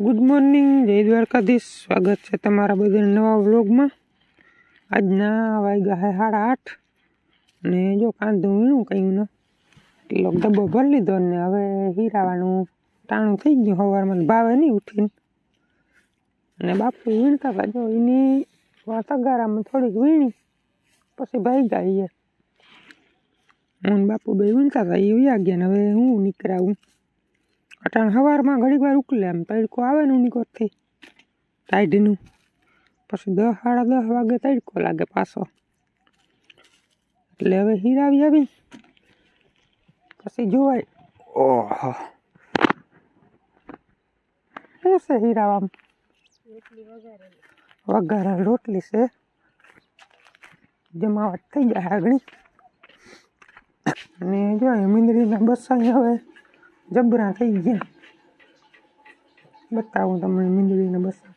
Good morning જય દ્વારકાધીશ. સ્વાગત છે તમારા બધા નવા વ્લોગમાં. આજના વાગ્યા હે સાડા આઠ. ને જો કાંધું વીણું કહ્યું ને. એટલો ડબ્બો ભરી લીધો ને હવે હીરાવાનું ટાણું થઈ ગયું. સવારમાં ભાવે નહીં ઉઠીને. અને બાપુ વીણતા હતા. જો એની તગારામાં થોડીક વીણી, પછી ભાઈ ગયા હું બાપુ બે વીણતા હતા. એ વ્યા ગયા ને હવે હું નીકળાવું. અટાણ સવારમાં ઘડીક વાર ઉકલે આમ તડકો આવે ને ઉની થઈ ટાઈડનું પછી દસ સાડા દસ વાગે તડકો લાગે પાછો. એટલે હવે હીરાવી આવી પછી જોવાય. ઓહો. શું છે હીરાવામાં? વઘારા રોટલી છે. જમાવટ થઈ જાય આગળ. અને જો બસ બસા હવે. જબરા થઈ ગયા. બતાવું તમને મીંદડીના બસા.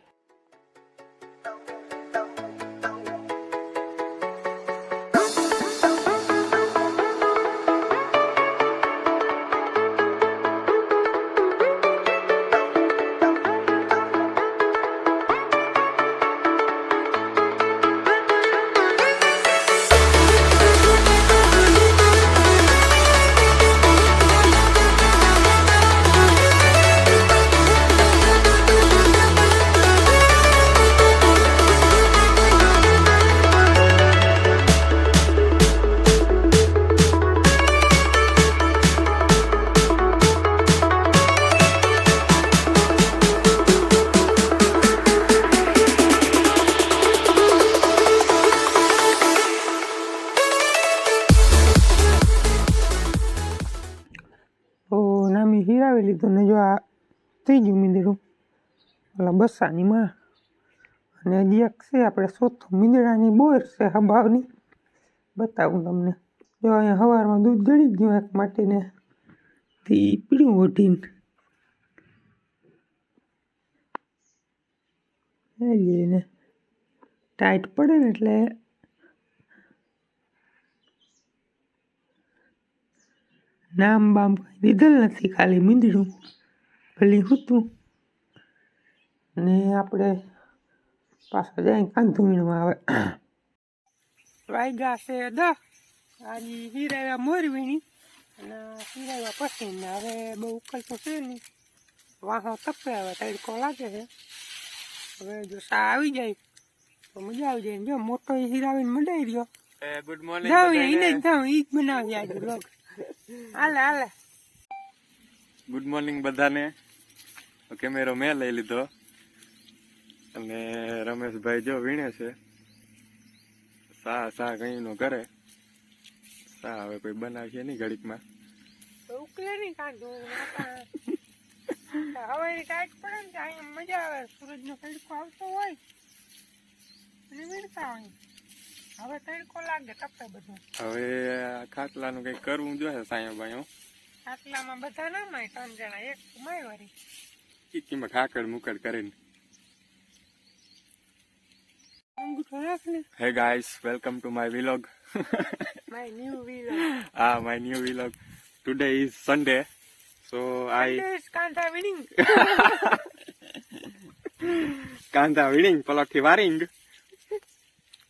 નામી હીરાવી લીધું ને જો આ થઈ ગયું મીંદડું. ઓલા બસાની માં અને હજી એક છે આપણે ચોથું મીંદડાની બોર છે હબાવની. બતાવું તમને. જો અહીંયા સવારમાં દૂધ ગળી ગયું એક માટીને થી પીળું ઓઢીને. ને. ટાઈટ પડે ને એટલે નામ બામ કંઈ દીધેલ નથી ખાલી મીંદડું ભલી હતું ને આપણે પાછા જાય કાંધુમીણમાં આવે. વાગ્યા છે દસ આજે હીરાવ્યા મોરવીની અને હીરાવ્યા પછી ને. હવે બહુ ઉકલતું છે નહીં. વાહો તપે આવે તડકો લાગે છે. હવે જો સા આવી જાય તો મજા આવી જાય. જો મોટો હીરાવીને મંડાઈ રહ્યો. ગુડ મોર્નિંગ જાઉં એને જ જાઉં ઈ જ બનાવી આજે બ્લોગ હાલે હાલે. ગુડ મોર્નિંગ બધાને. કેમેરો મેં લઈ લીધો. અને રમેશભાઈ જો વીણે છે. સા સા કઈ નો કરે સા હવે કોઈ બનાવશે નહીં ઘડીકમાં. ઉકલે નહીં કાઢો હવે ટાઈટ પડે ને મજા આવે. સૂરજ નો તડકો આવતો હોય. અને વીણતા હોય. હવે તડકો લાગે તપે બધું. હવે ખાટલાનું કઈ કરવું જોઈએ સાયો બાયો. આટલામાં બધા ના માય ત્રણ જણા એક માય વરી કીકીમાં ખાકડ મુકડ કરીને. Hey guys welcome to my vlog. My new vlog. હા my new vlog. Today is Sunday so I કાંઠા વિનિંગ કાંદા વીણીંગ. પલોઠી વારીંગ.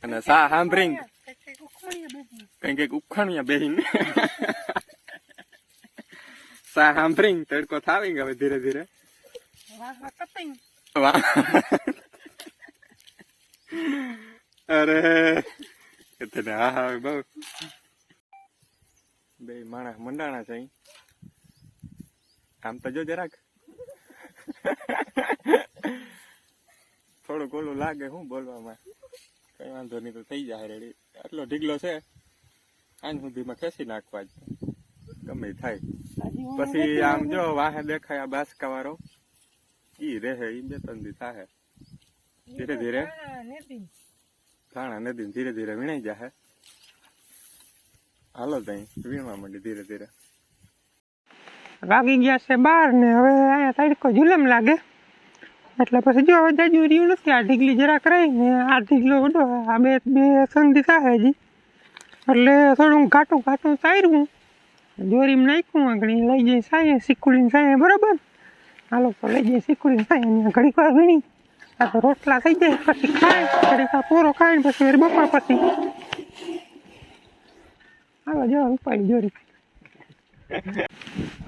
અને સા સાંભળીંગ કઈ કંઈક ઉખાણિયા બેહીન. સા સાંભળીંગ તડકો થાવી હવે ધીરે ધીરે. અરે તને હા હા બહુ. બે માણસ મંડાણા છે. આમ તો જો જરાક. થોડુંક ઓલું લાગે શું બોલવામાં. કઈ વાંધો નહીં તો થઈ જાય રેડી આટલો ઢીગલો છે આજ સુધીમાં ખેંચી નાખવા જ. ગમે થાય. પછી આમ જો વાહે દેખાય આ બાસકા વાળો ઈ રહે ઈ બે ત્રણ દી થાય ધીરે ધીરે. થાણા નદી. ધીરે ધીરે વીણાઈ જાય હાલો તઈ વીણવા માંડી ધીરે ધીરે. વાગી ગયા છે બાર ને હવે અહીંયા તડકો જુલમ લાગે? એટલે પછી જો હવે જાજુ રહ્યું નથી. આ ઢીગલી જરાક રહી ને, આ ઢીગલો બધો આ બે બે સંધિ થાય હજી. એટલે થોડું ઘાટું ઘાટું તાર્યું જોરીમાં નાખ્યું આગળ, લઈ જઈ સાય શીકુડીને સાયે, બરાબર? હાલો, તો લઈ જઈએ શીખડી થાય અહીંયા ઘડીક વાર વીણી. આ તો રોટલા થઈ જાય, પછી ખાય, ઘડીક વાર પૂરો ખાય ને પછી બપોર પછી. હાલો, જો, ઉપાડી જોરી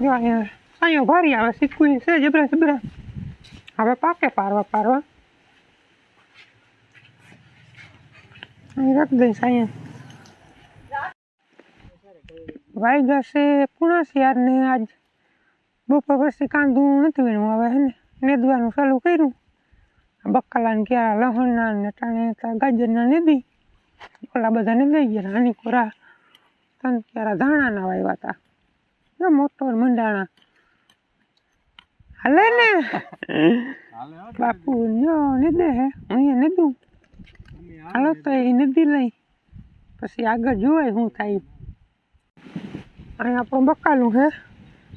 જો, અહીંયા સાયો ભારી આવે શીખવી છે જબરા જબરા હવે પાકે પારવા પારવા. અહીં રાખી દઈશ, અહીંયા. ભાઈ જશે પૂણા શિયાર ને આજ. બપોર પછી કાંદું નથી વીણવું, હવે હે ને, નેદવાનું ચાલુ કર્યું. બકાલા ને ક્યારા લહણના ને ટાણે ગાજરના નેદી. ઓલા બધા નેદાઈ ગયા હાની કોરા. તન ક્યારા ધાણાના વાવ્યા હતા મોટો મંડાણા. હાલે ને બાપુ જો નેદે હે હું અહીંયા નેદું હાલો તો એ નદી લઈ પછી આગળ જોવાય શું થાય અહીં આપણું બકાલું છે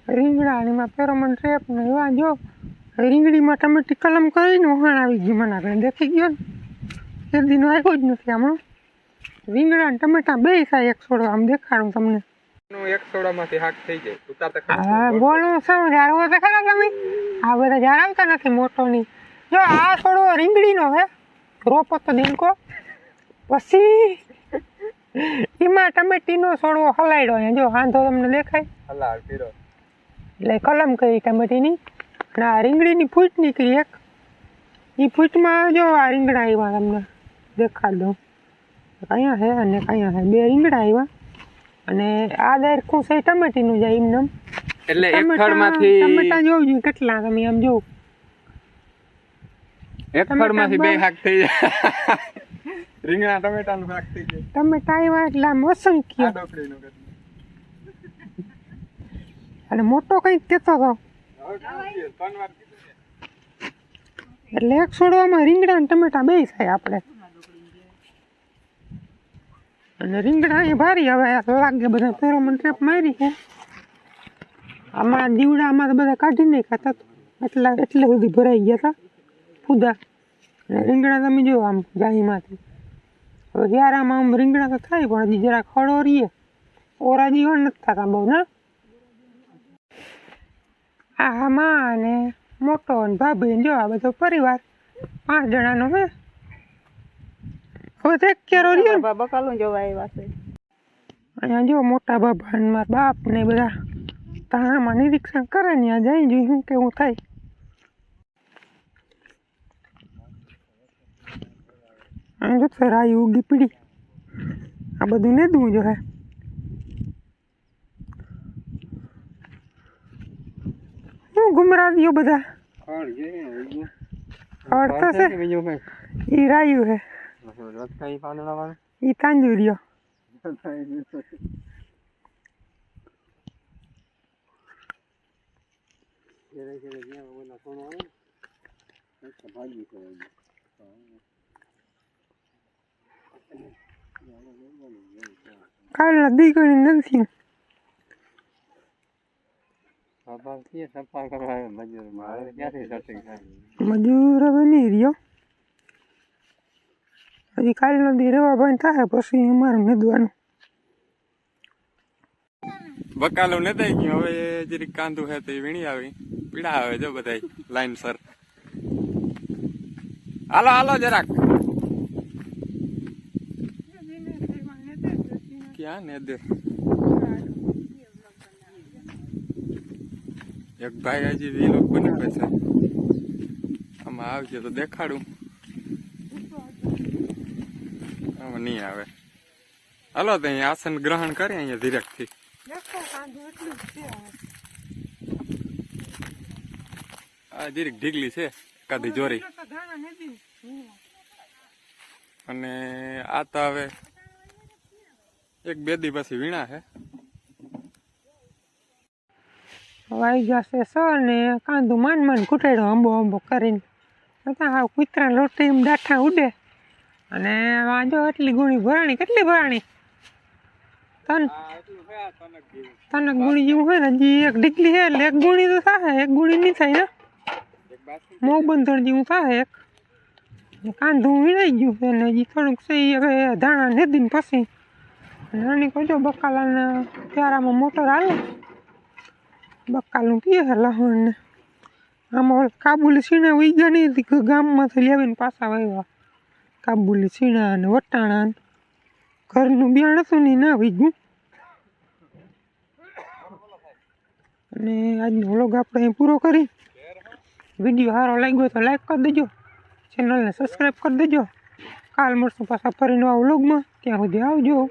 રીંગણા એમાં પેરોમન ટ્રેપ ને એવા જો રીંગણીમાં ટમેટી કલમ કરીને વહાણ આવી ગયું મને આગળ દેખી ગયો ને એ દીનો આવ્યો જ નથી હમણાં રીંગણા ને ટમેટા બે થાય એક છોડો આમ દેખાડું તમને એક સોડામાંથી હાક થઈ જાય. ઉતારતા હા બોલું શું ઝાડ તો ખરા તમે? આ બધા આવતા નથી મોટો ની જો આ સોડો રીંગણીનો છે રોપો તો દિલકો. પછી એમાં ટમેટીનો સોડો હલાડ્યો અહીંયા જો વાંધો તમને દેખાય? પીરો. એટલે કલમ કરી ટમેટીની. અને આ રીંગણીની ફૂટ નીકળી એક. એ ફૂટમાં જો આ રીંગણા આવ્યા તમને. દેખાડ દઉં. કયા છે અને કયા છે બે રીંગણા આવ્યા. અને આ દાયરખું છે? ટમેટીનું જાય એમને એટલે એક ટમેટા જોવું જોઈએ કેટલા તમે એમ જોવું. એક બે હાક થઈ જાય. રીંગણા ટમેટાનું હાક થઈ જાય. ટમેટા એવા એટલે અસંખ્ય. અને મોટો કંઈક કહેતો હતો કીધું ને. એટલે એક છોડવામાં રીંગણા અને ટમેટા બે થાય આપણે. અને રીંગણા એ ભારી હવે લાગે બધા ફેરોમન ટ્રેપ મારી છે. આમાં દીવડામાં તો બધા કાઢી ને ખાતા તો. એટલા, એટલે સુધી ભરાઈ ગયા હતા ફૂદા. અને રીંગણા તમે જો આમ જાહીમાંથી હવે હિયારામાં આમ રીંગણા તો થાય પણ હજી જરા ખડો રહીએ. ઓરા જીવન નથી થતા બહુ, ના? આ માં અને મોટો અને ભાભી જો આ બધો પરિવાર પાંચ જણાનો હે. હવે દેખ કેરો રહ્યો ને. બકાલું જોવા આવ્યા છે. અહીંયા જો મોટા બાબા ને મારા બાપ ને બધા તાણામાં નિરીક્ષણ કરે ને આ જઈ જોઈ શું કેવું થાય. અહીં જો તો રાઈ ઉગી પીડી. આ બધું નેદવું જો હે શું ગુમરાવીઓ બધા? હળ થશે એ છે. છે રાયું હે રસકાઈ પાંદડાવાળું? ઈ તાંજુરિયો કાલના દીકરી નથી? મજૂર હવે નહીં રહ્યો હજી કાલનો દી રેવા ભાઈ થાય, પછી અમારે મેદવાનું. બકાલો નતાઈ ગયું. હવે જરીક કાંદું હે તો વીણી આવી. પીડા આવે જો બધા લાઈન સર હાલો હાલો જરાક. ક્યાં નેદર એક ભાઈ હજી વીલોક બની પછી આમાં આવશે તો દેખાડું. આમાં નહીં આવે. હાલો તો અહીંયા આસન ગ્રહણ કરે અહીંયા ધીરેકથી આ ધીરેક ઢીકલી છે કાધી જોરી. અને આ તો હવે એક બે દી પછી વીણા છે. વાઈ જશે સો ને કાંદું માન માન કૂટેડો આંબો આંબો કરીને. કૂતરા રોટી દાઠા ઉડે. અને વાંધો એટલી ગુણી ભરાણી કેટલી ભરાણી? તન ગુણી જેવું હોય ને હજી એક ડીકલી છે એટલે એક ગુણી તો થાય એક ગુણી નહીં થાય ને. મોં બંધણ જેવું થાય એક. કાંધું વીણાઈ ગયું છે ને હજી થોડુંક છે ઈ હવે ધાણા નેદીને પછી. નાની કહેજો બકાલાના પ્યારામાં મોટર હાલે. બકાલું પીએ છે લહણ ને આમાં કાબુલી સીણા ઉઈ ગયા નહીં ગામમાંથી લેવીને પાછા વાવ્યા કાબુલી સીણા અને વટાણા ઘરનું બિયાણ હતું ને ના વીજું અને આજનો વ્લોગ આપણે અહીં પૂરો કરી. વીડિયો સારો લાગ્યો તો લાઈક કરી દેજો. ચેનલને સબસ્ક્રાઈબ કરી દેજો. કાલ મળશું પાછા ફરી નવા વ્લોગમાં. ત્યાં સુધી આવજો.